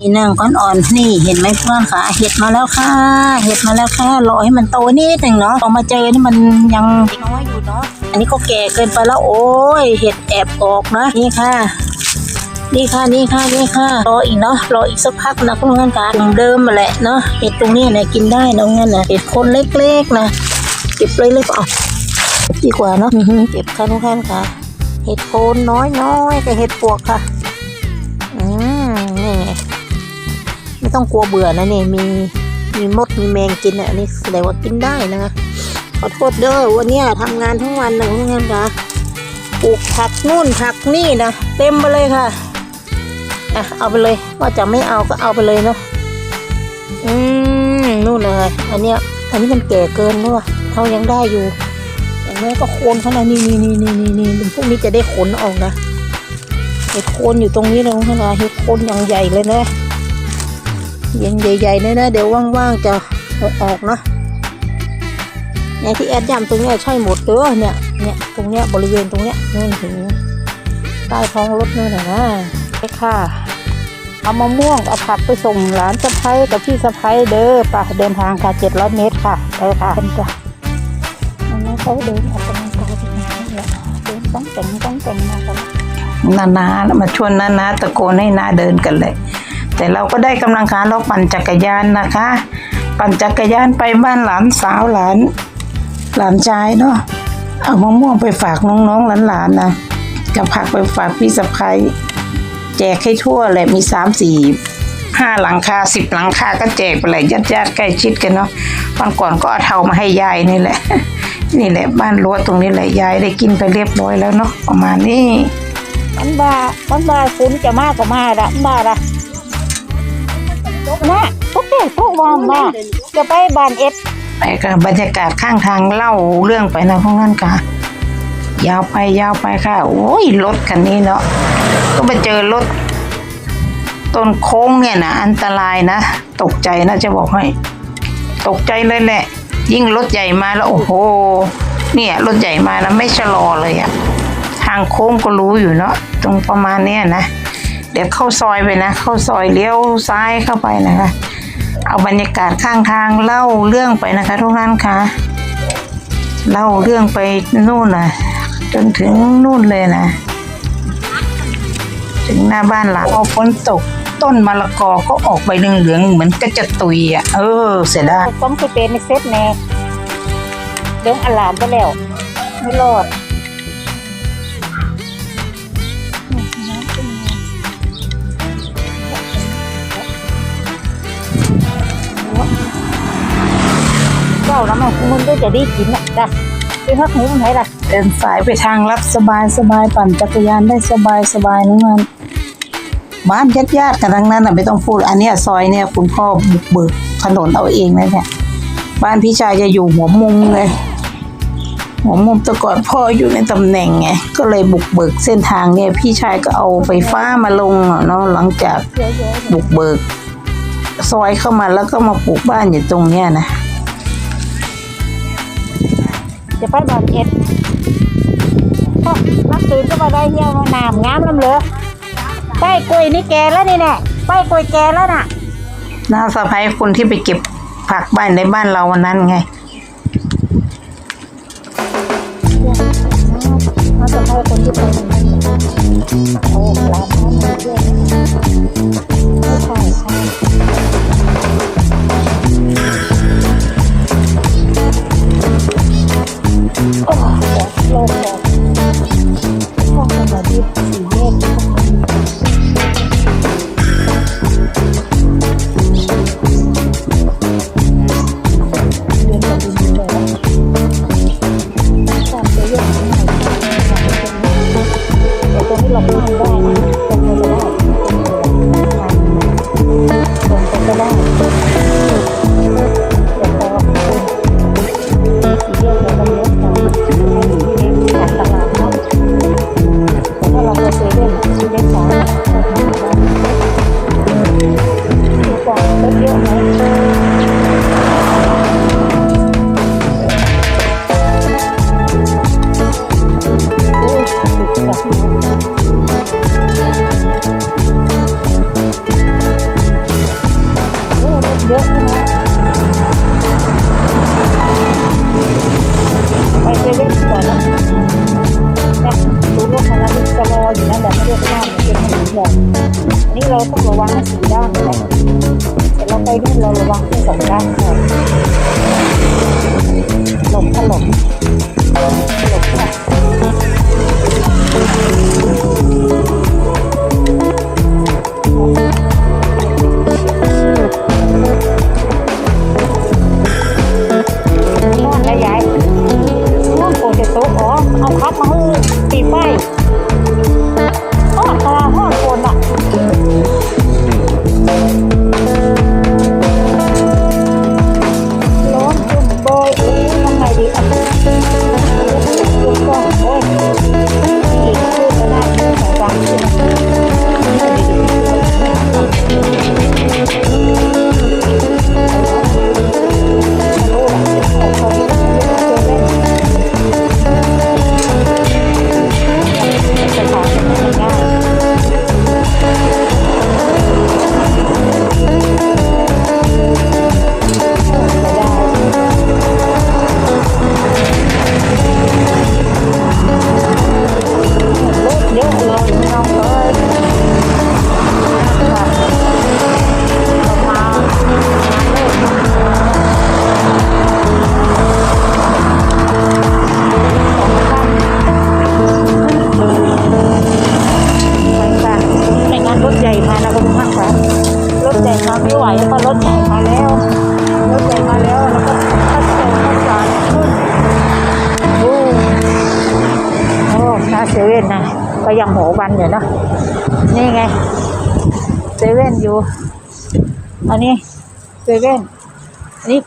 นี่นางก้อนอ่อนนี่เห็นไหมเพื่อนคะเห็ดมาแล้วค่ะ เห็ดมาแล้วค่ะรอให้มันโตนิดหนึ่งเนาะพอมาเจอนี่มันยังน้อยอยู่เนาะอันนี้ก็แก่เกินไปแล้วโอ้ยเห็ดแอบออกนะนี่ค่ะนี่ค่ะนี่ค่ะนี่ค่ะรออีกเนาะรออีกสักพักนะเพื่อนๆค่ะตรงเดิมมาแหละเนาะเห็ดตรงนี้นี่ยกินได้นะงั้นนะเห็ดคนเล็กๆนะเก็บเลยเล็กๆเอาดีกว่าเนาะเก็บค่ะทุกท่านค่ะ เห็ดโคนน้อยๆแต่เห็ดปวกค่ะอืมนี่ ไม่ต้องกลัวเบื่อนะนี่มีมีมดมีแมงกินอะอันนี้แสดงว่ากินได้นะขอโทษเด้อวันนี้ทำงานทั้งวันนะทุกท่านค่ะปลูกผักนู่นผักนี่นะเต็มไปเลยค่ะอะเอาไปเลยว่าจะไม่เอาก็เอาไปเลยเนาะอืมนู่นเลย อันเนี้ยอันนี้มันแก่เกินแล้วว่ะเขายังได้อยู่อย่างน้อยก็โคนเขานะนี่นี่นี่นี่นี่นี่พวกนี้จะได้ขนออกนะเห็ดโคนอยู่ตรงนี้เลยขนาดเห็ดโคนอย่างใหญ่เลยนะ ยังใหญ่ๆเลยนะเดี๋ยวว่างๆจะออกนะเนี่ยที่แอดย้ำตรงเนี้ยใช่หมดเด้อเนี่ยเนี่ยตรงเนี้ยบริเวณตรงเนี้ยนู่นถึงใต้ท้องรถนู่นน่ะนะไปค่ะ เอามะม่วงเอาผักไปส่งหลานสะพ้ยกับพี่สะพ้ยเด้อป่ะเดินทางค่ะเจ็ดร้อยเมตรค่ะไปค่ะเป็นจ้ะอันนี้เขาเดินออกกำลังกายเป็นอย่างนี้แหละเดินต้องแต่งต้องแต่งมากันนานาแล้วมาชวนนานาตะโกนให้นาเดินกันเลย แต่เราก็ได้กำลังขาเราปั่นจักรยานนะคะ ปั่นจักรยานไปบ้านหลานสาวหลาน หลานชายเนาะเอามะม่วงไปฝากน้องๆหลานๆนะกับผักไปฝากพี่สะพ้ยแจกให้ทั่วเลยมีสามสี่ห้าหลังคาสิบหลังคาก็แจกไปเลยญาติๆใกล้ชิดกันเนาะวันก่อนก็เอาเทามาให้ยายนี่แหละ นี่แหละบ้านรั้วตรงนี้แหละยายได้กินไปเรียบร้อยแล้วเนาะประมาณนี้มันบ้ามันบ้าคุณจะมากก็มาละมันบาละ นะทุกทีทุกวันมาจะไปบ้านเอ็ดไปกับบรรยากาศข้างทางเล่าเรื่องไปนะพวกนั้นค่ะ ยาวไปยาวไปค่ะ โอ้ยรถคันนี้เนาะก็ไปเจอรถต้นโค้งเนี่ยนะอันตรายนะ ตกใจนะจะบอกให้ ตกใจเลยแหละ ยิ่งรถใหญ่มาแล้วโอ้โห เนี่ยรถใหญ่มาแล้วไม่ชะลอเลยอะทางโค้งก็รู้อยู่เนาะตรงประมาณเนี้ยนะ เดี๋ยวเข้าซอยไปนะ เข้าซอยเลี้ยวซ้ายเข้าไปนะคะ เอาบรรยากาศข้างทางเล่าเรื่องไปนะคะ ทุกท่านคะเล่าเรื่องไปนู่นนะจนถึงนู่นเลยนะ ถึงหน้าบ้านหลังพอฝนตกต้นมะละกอก็ออกใบเหลืองๆเหมือนก็จะตุยอะเออ เสียดายต้องไปเป็นเซตแน่เรื่องอลามไปแล้ว ไม่รอดาแล้วมันมันก็จะได้กินอะจ้ะไปพักหมูมันไหนล่ะเดินสายไปทางลัดสบายสบายปั่นจักรยานได้สบายสบายนะมันบ้านญาติญาติกันทั้งนั้นอะไม่ต้องพูด อันเนี้ยซอยเนี่ยคุณพ่อบุกเบิกถนนเอาเองนะเนี่ยบ้านพี่ชายจะอยู่หัวมุมเลยหัวมุมแต่ก่อนพ่ออยู่ในตำแหน่งไงก็เลยบุกเบิกเส้นทางเนี่ย พี่ชายก็เอาไฟฟ้ามาลงอะเนาะหลังจากบุกเบิก ซอยเข้ามาแล้วก็มาปลูกบ้านอยู่ตรงเนี้ยนะ จะไปบ้านเอ็ดก็รักตื่นก็มาได้เที่ยวมาน้ำงามน้ำเหลือป้ายกล้วยนี่แกแล้วนี่แน่ป้ายกล้วยแกแล้วน่ะน้าสะพ้ายคนที่ไปเก็บผักบ้านในบ้านเราวันนั้นไงเขาจะให้คนที่ไปทำงานโอ้หลานเขามาเที่ยวไ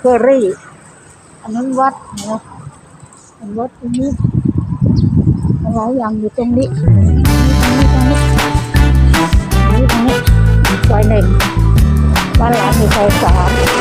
เคอรี่ อันนั้นวัดนะอันวัดตรงนี้อะไรอย่างอยู่ตรงนี้ตรงนี้ตรงนี้ตรงนี้ตรงนี้ซอยหนึ่งบ้านหลังอยู่ซอยสาม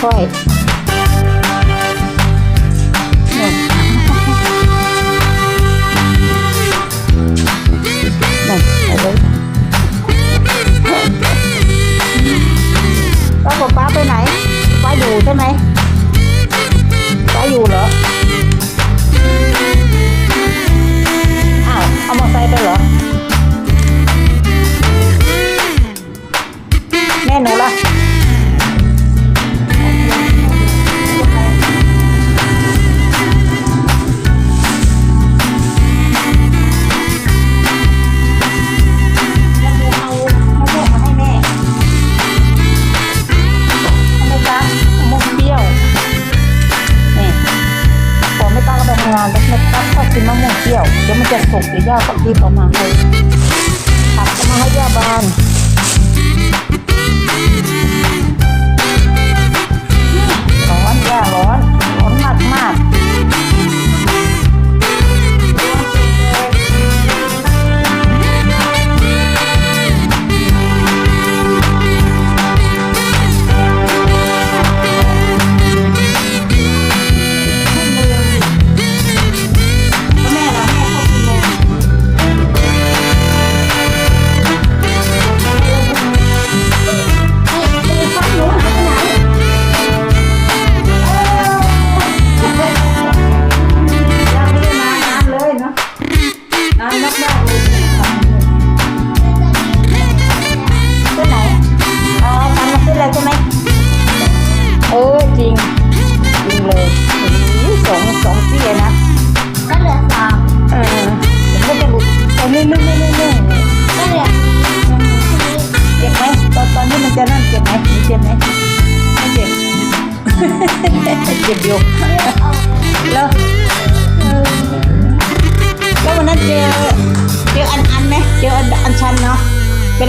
subscribe. กหรือยากของที่เขามา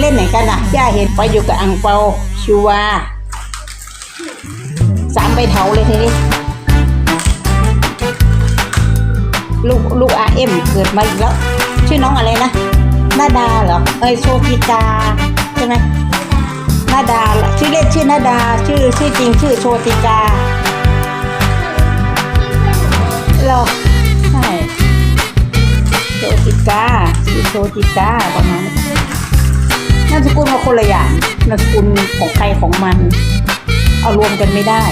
นไหนกันอะย่าเห็นไปอยู่กับอังเปาชูวาสามใบเถาเลยทีนี้ลูกลูกอาเอ็มเกิดมาอีกแล้ว ชื่อน้องอะไรนะนาดาเหรอเอ้ยโชติกาใช่ไหมนาดาชื่อเล่นชื่อนาดา ชื่อชื่อจริงชื่อโชติกาเหรอใช่โชติกาชื่อโชติกาประมาณนั้ นนามสกุลมาคนละอย่างนามสกุลของใครของมัน เอารวมกันไม่ได้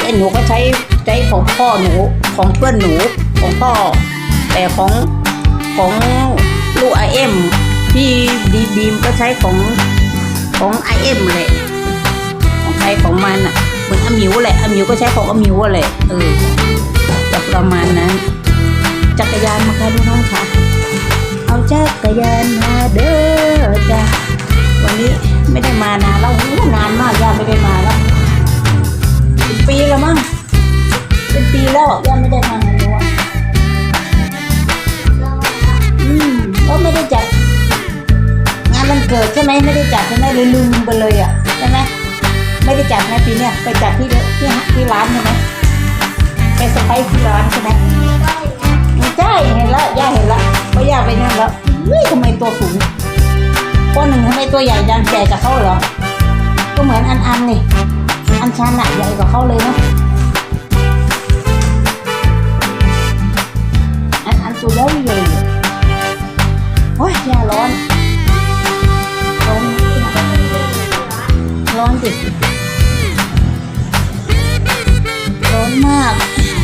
เอ้หนูก็ใช้ใช้ของพ่อหนูของเพื่อนหนูของพ่อ แต่ของของลูกไอเอ็มพี่ดีบีมก็ใช้ของของไอเอ็มเลยของใครของมันอะเหมือนอามิวแหละอามิวก็ใช้ของอามิวอะแหละเออจะประมาณนั้น จักรยานมาค่ะพี่น้องค่ะเอาจักรยานมา ไม่ได้มานานแล้วนานมากย่าไม่ได้มาแล้วเป็นปีแล้วมั้งเป็นปีแล้วย่าไม่ได้ทำงานแล้วอะอืมก็ไม่ได้จัดงานวันเกิดใช่ไหมไม่ได้จัดใช่ไหมเลยลืมไปเลยอะใช่ไหมไม่ได้จัดในปีเนี้ยไปจัดที่ที่ที่ร้านใช่ไหมไปสไปซ์ที่ร้านใช่ไหมใช่เห็นแล้วย่าเห็นแล้วว่าะย่าไปนั่นแล้วเฮ้ยทำไมตัวสูง คนหนึ่งทำไมตัวใหญ่จังแก่กับเขาเหรอ ก็เหมือนอันอันนี่ อันชันอะใหญ่กว่าเขาเลยเนาะอันอันตัวใหญ่เลยโอ้ยย่าร้อนร้อนร้อนดิร้อนมาก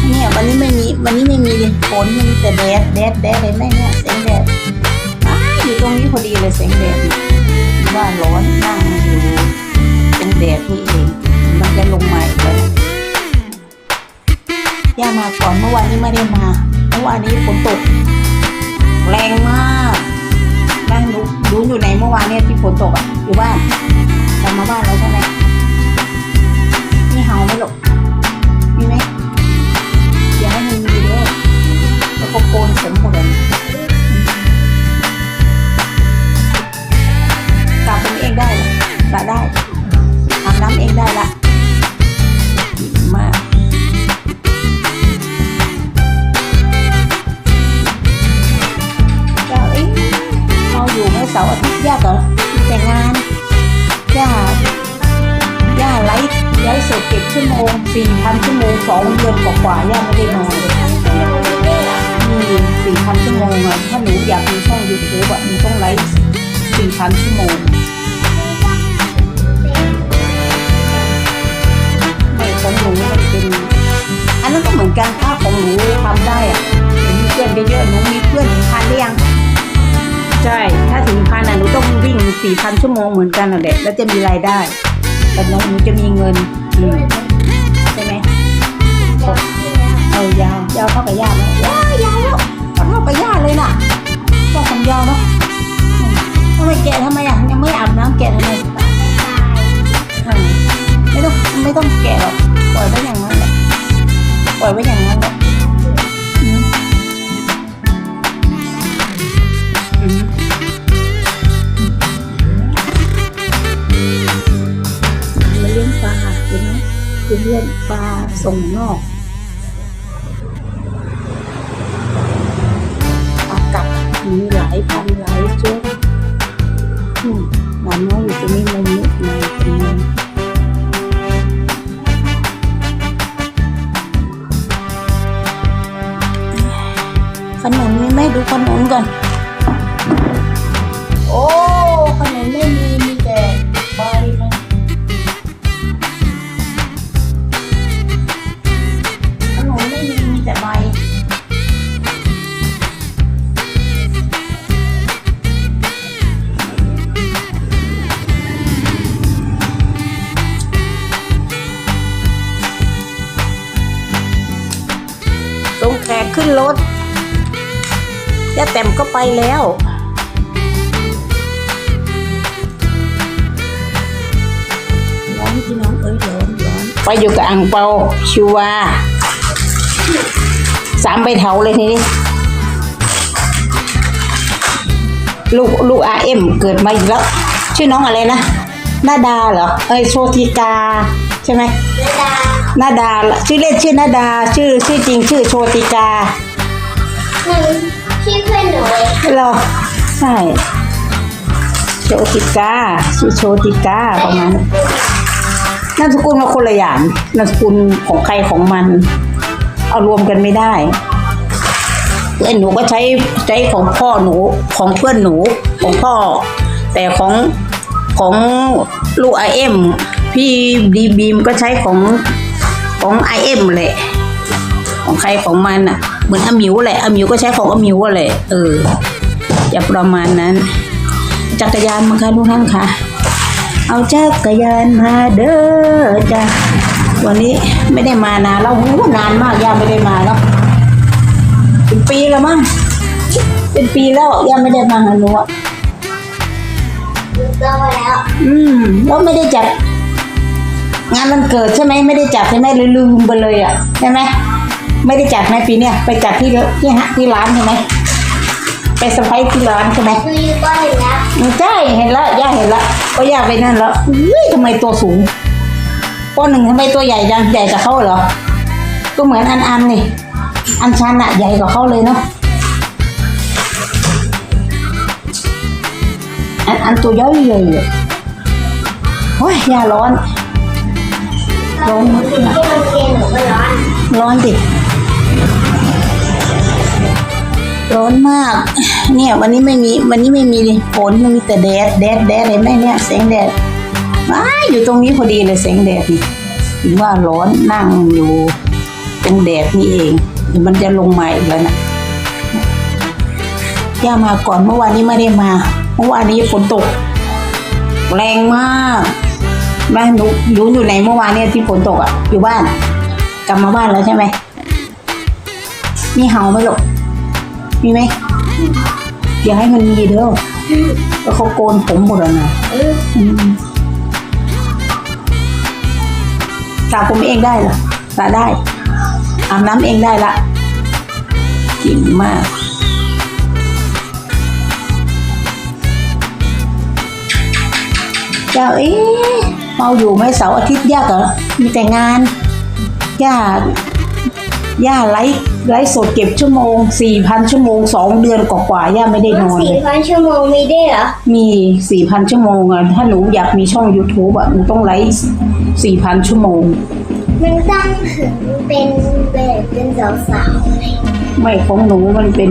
เนี่ยวันนี้ไม่มีวันนี้ไม่มีฝนมีแต่แดดแดดแดดเลยแม่เนี่ยแสงแดด อยู่ตรงนี้พอดีเลยแสงแดดว่าร้อนนั่งอยู่เป็นแดดนี่เองมันจะลงมาอีกแล้วย่ามาก่อนเมื่อวานนี้ไม่ได้มาเมื่อวานนี้ฝนตก แรงมากนั่งดูดูอยู่ไหนเมื่อวานเนี่ยที่ฝนตกอะอยู่บ้านกลับมาบ้านแล้วใช่ไหม สี่พันชั่วโมงไม่ของหนูมันเป็นอันนั้นก็เหมือนกันถ้าของหนูทำได้อะหนูมีเพื่อนเยอะๆหนูมีเพื่อนถึงพันหรือยัง ใช่ ถ้าถึงพันอะหนูต้องวิ่งสี่พันชั่วโมงเหมือนกันน่ะแหละแล้วจะมีรายได้ แต่น้องหนูจะมีเงินอืมใช่ไหมเออยาวยาวเท่ากับย่าไหมยาวยาวแล้วเท่ากับย่าเลยน่ะต้องผมยาวเนาะอืมทำไมแกะทำไมอะยังไม่อาบน้ำแกะทำไมอืมไม่ต้องไม่ต้องแกะหรอกปล่อยไว้อย่างนั้นแหละปล่อยไว้อย่างนั้นแหละมอืมมาเลี้ยงปลาเห็นไหมคือเลี้ยงปลาส่งนอก ย่าแต้มก็ไปแล้ว ร้อนพี่น้องเอ้ยร้อนร้อนไปอยู่กับอังเปาชิวาสามใบเถาเลยทีนี้ลูกลูกอาเอ็มเกิดมาอีกแล้ว ชื่อน้องอะไรนะนาดาเหรอเอ้ยโชติกาใช่ไหมดานาดา ชื่อเล่นชื่อนาดา ชื่อชื่อจริงชื่อโชติกาหนึ่ง ชื่อเพื่อนหนูหรอใช่ โชติกาชื่อโชติกาประมาณนั้นนามสกุลมาคนละอย่างนามสกุลของใครของมัน เอารวมกันไม่ได้เพื่อนหนูก็ใช้ใช้ของพ่อหนูของเพื่อนหนูของพ่อ แต่ของของลูกไอเอ็มพี่ดีบีมก็ใช้ของของไอเอ็มแหละของใครของมันอะ มือนอามิวแหละอามิวก็ใช้ของอามิวแหละเออจะประมาณนั้น จักรยานมาค่ะทุกท่านค่ะ เอาจักรยานมาเด้อจ้ะวันนี้ไม่ได้มานานแล้วโอ้โหนานมากย่าไม่ได้มาแล้วเป็นปีแล้วมั้งเป็นปีแล้วย่าไม่ได้มาหาหนูอะโตแล้วอืมแล้วไม่ได้จัดงานวันเกิดใช่ไหมไม่ได้จัดใช่ไหมเลยลืมไปเลยอะใช่ไหม ไม่ได้จัดไหมปีเนี้ยไปจัดที่ที่ฮะที่ร้านใช่ไหมไปสะพายที่ร้านใช่ไหมหนูอยู่ก็เห็นแล้วใช่เห็นแล้วย่าเห็นแล้วก็ย่าไปนั่นแล้วอุ้ยทำไมตัวสูงป้อนหนึ่งทำไมตัวใหญ่จังใหญ่กับเขาเหรอก็เหมือนอันอันนี่อันชันอะใหญ่กว่าเขาเลยเนาะอันอันตัวย่อยเลยอะโอ้ยย่าร้อนร้อนร้อนร้อนดิ ร้อนมาก เนี่ยวันนี้ไม่มีวันนี้ไม่มีฝนมันมีแต่แดดแดดแดดเห็นไหมเนี่ยแสงแดดว้าอยู่ตรงนี้พอดีเลยแสงแดดนี่ถึงว่าร้อนนั่งอยู่ตรงแดดนี่เองมันจะลงมาอีกแล้วนะย่ามาก่อนเมื่อวานนี้ไม่ได้มา เมื่อวานนี้ฝนตก แรงมากแม่หนูหนูอยู่ไหนเมื่อวานเนี่ยที่ฝนตกอะ อยู่บ้าน กลับมาบ้านแล้วใช่ไหมมีเห่าไหมลูก มีไหมอย่าให้มันมีเด้อแล้วเขาโกนผมหมดแล้วนะอืมสระผมเองได้เหรอสระได้อาบน้ำเองได้ละเก่งมากเจ้าเอ๊ะเมาอยู่ไหมเสาร์อาทิตย์ยากเหรอมีแต่งานย่า ย่าไลฟ์ไลฟ์สดเก็บชั่วโมงสี่พันชั่วโมงสองเดือนกว่าๆย่าไม่ได้นอนสี่เลยพันชั่วโมงมีได้วยเหรอมีสี่พันชั่วโมงอะถ้าหนูอยากมีช่อง YouTube อะหนูต้องไลฟ์สี่พันชั่วโมง มันต้องถึงเป็นแบบเป็นสาวๆอะไรไม่ของหนูมันเป็น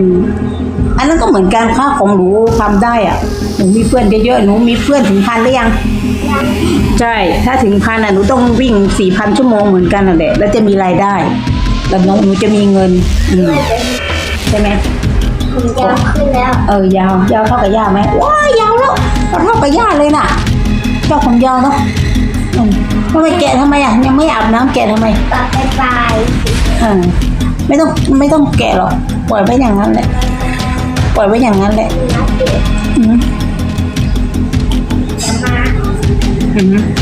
อันนั้นก็เหมือนการค่าของหนูทำได้อะหนูมีเพื่อนเยอะๆหนูมีเพื่อนถึงพันหรือยังยังใช่ ถ้าถึงพันอะหนูต้องวิ่งสี่พันชั่วโมงเหมือนกันน่ะแหละแล้วจะมีรายได้ แล้วน้องหนูจะมีเงินอืมใช่ไหมผมยาวขึ้นแล้วเออยาว ยาวเท่ากับย่าไหมว้ายยาวแล้วเท่ากับย่าเลยน่ะ เจ้าผมยาวเนาะอืมทำไมแกะทำไมอะยังไม่อาบน้ำแกะทำไมปรับไปปลายอ่าไม่ต้องไม่ต้องแกะหรอกปล่อยไว้อย่างนั้นแหละปล่อยไว้อย่างนั้นแหละนัดเด็กอืม จะมา อืม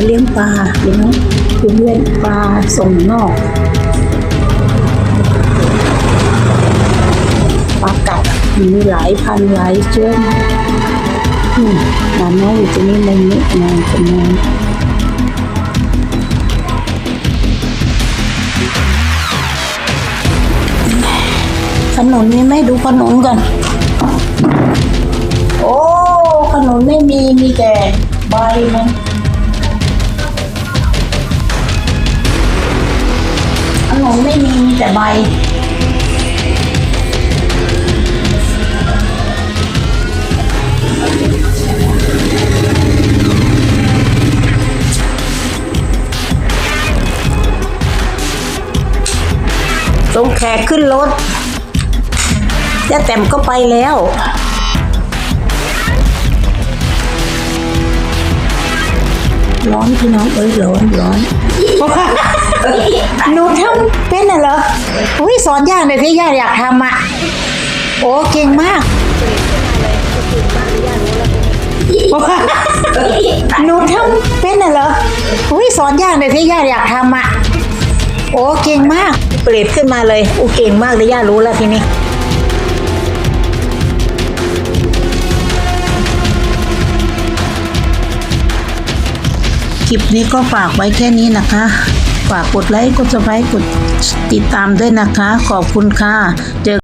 มาเลี้ยงปลาเลี้ยงเพื่อนปลาส่งนอกปลากัดมีหลายพันหลายเชื้ออืมหลานน้อยอยู่ตรงนี้ในนี้นอนตรงนี้ขนุนมีไหมดูขนุนก่อนโอ้ขนุนไม่มีมีแต่ใบมัน ขนุนไม่มีมีแต่ใบ สงแขกขึ้นรถย่าแต้มก็ไปแล้วร้อนพี่น้องเอ้ยร้อนร้อน หนูทำเป็นน่ะเหรออุ้ยสอนยากเลยที่ย่าอยากทำอะ โอ้เก่งมากหนูทำเป็นน่ะเหรออุ้ยสอนยากเลยที่ย่าอยากทำอะ โอ้เก่งมาก เปรียบขึ้นมาเลยอู้เก่งมากเลยย่ารู้แล้วทีนี้คลิปนี้ก็ฝากไว้แค่นี้นะคะ ฝากกดไลค์ กดซับสไครต์กดติดตามด้วยนะคะ ขอบคุณค่ะเจอ